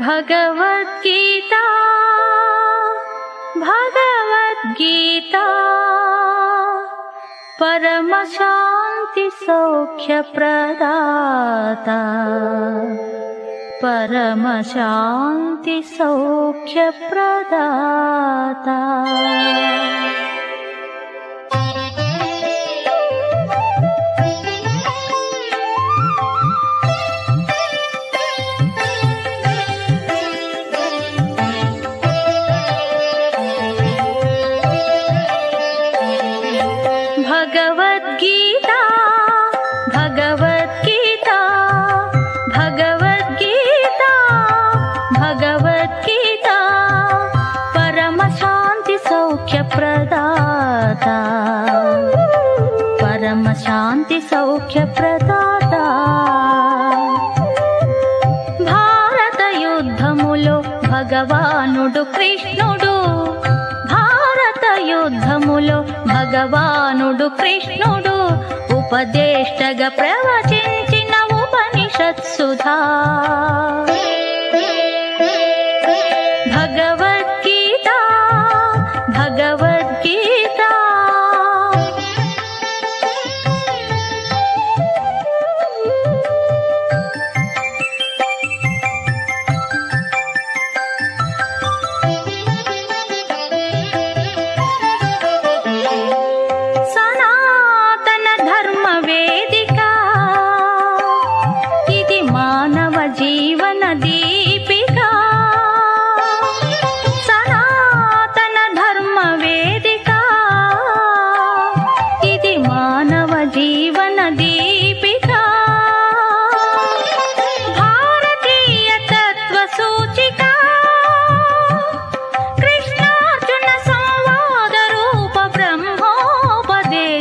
भगवद्गीता भगवद्गीता परमशान्तिसौख्यप्रदाता परमशान्तिसौख्यप्रदाता भगवद्गीता भगवद्गीता भगवद्गीता भगवद्गीता परमशान्तिसौख्यप्रदाता परमशान्तिसौख्यप्रदाता भारतयुद्धमुलो भगवानुडु कृष्णुडु కృష్ణుడు ఉపదేష్టగా ప్రవచించిన ఉపనిషత్సుధా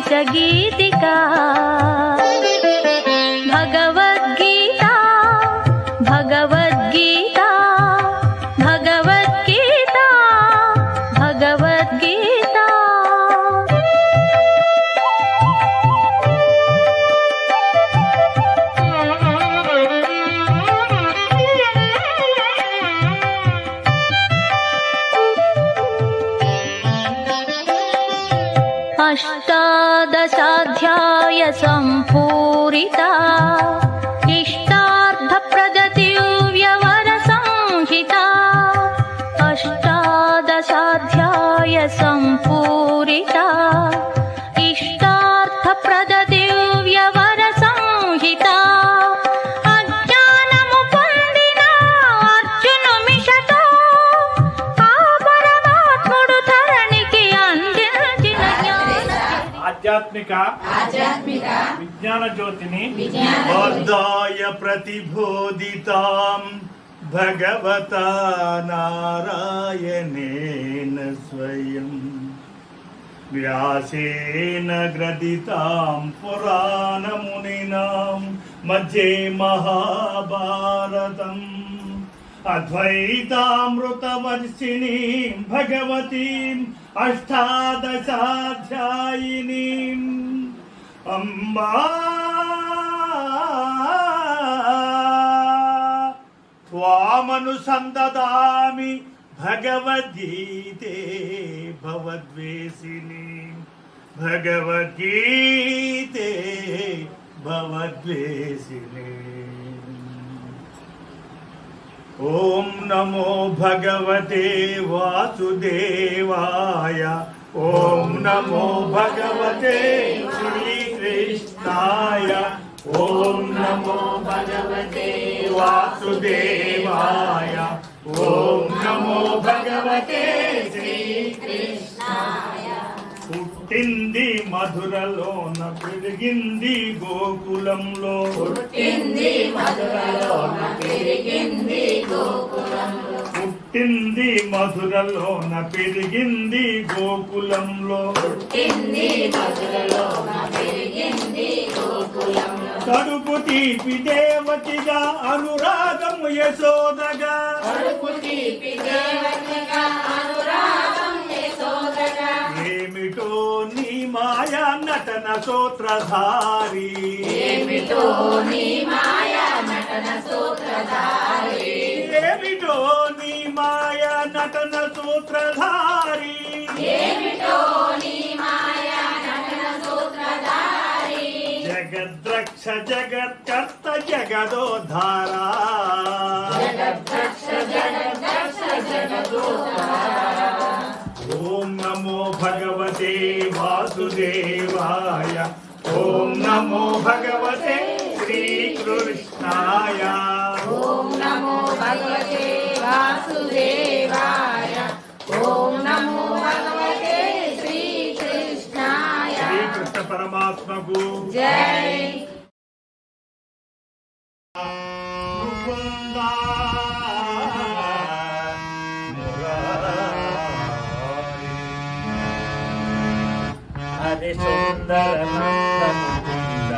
सगीत का। दशाध्याय सम्पूरिता इष्टा ఆధ్యాత్మిక విజ్ఞాన జ్యోతిని బోధాయ ప్రతిబోధితాం భగవతా నారాయణేన స్వయం. వ్యాసేన గ్రథితాం పురాణమునినాం మధ్యే మహాభారతం. అద్వైతామృతవర్షిణీం భగవతీం అష్టాదశాధ్యాయినీం అమ్మా త్వామనుసందదామి భగవద్గీతే భవద్వేషిని భగవద్గీతే భవద్వేషిని ఓం నమో భగవతే వాసుదేవాయ ఓం నమో భగవతే శ్రీకృష్ణాయ ఓం నమో భగవతే వాసుదేవాయ ఓం నమో భగవతే శ్రీకృష్ణాయ పుట్టింది మధురలోన పెరిగింది గోకులంలో. పుట్టింది మధురలోన పెరిగింది గోకులంలో. పుట్టింది మధురలోన పెరిగింది గోకులంలో. పుట్టింది మధురలోన పెరిగింది గోకులంలో. కడుపు తీపి దేవతిగా అనురాగము యశోదగా. కడుపు తీపి దేవతగా యశోదగా ఏమిటో నీ మాయా నటన సూత్రధారి? ఏమిటో నీ మాయా నటన సూత్రధారి? ఏమిటో నీ మాయ నటన సూత్రధారి? ఏమిటో నీ మాయా నటన సూత్రధారి? జగద్రక్ష జగత్కర్త జగదోద్ధారా? జగద్రక్ష జగద్రక్ష జగదోద్ధార? భగవతే వాసుదేవాయ. ఓం నమో భగవతే శ్రీకృష్ణాయ. ఓం నమో భగవతే వాసుదేవాయ. ఓం నమో భగవతే శ్రీకృష్ణాయ. శ్రీకృష్ణ పరమాత్మకు జై హరి సుందర నందముకుంద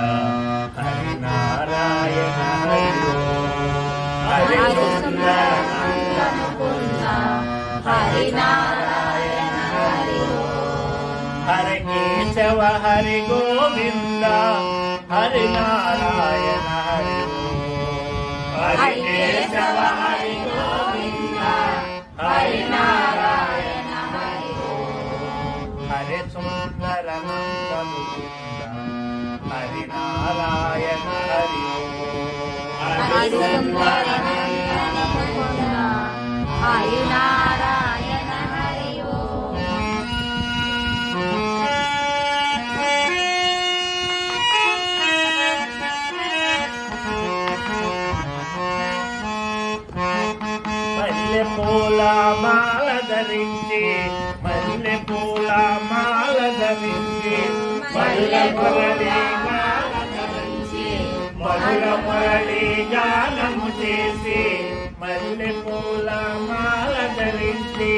హరి నారాయణ హరి హరి హరి సుందర నందముకుంద హరి నారాయణ హరి హరి కేశవ హరి గోవింద హరి సుందర నందముకుంద హరి నారాయణ హరి. హరి సుందర హరి నారాయణ మాల ధరించి మల్లె మురళి గాన ధరించి మధుర మురళి గానము చేసి మల్లె పూల మాల ధరించి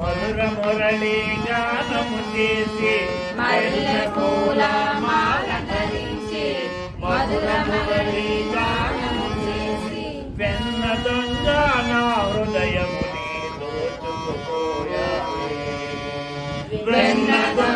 మధుర మురళి గానము చేసి మల్లె పూల మాల ధరించి మధుర మురళి గానము చేసి వెన్నతో When I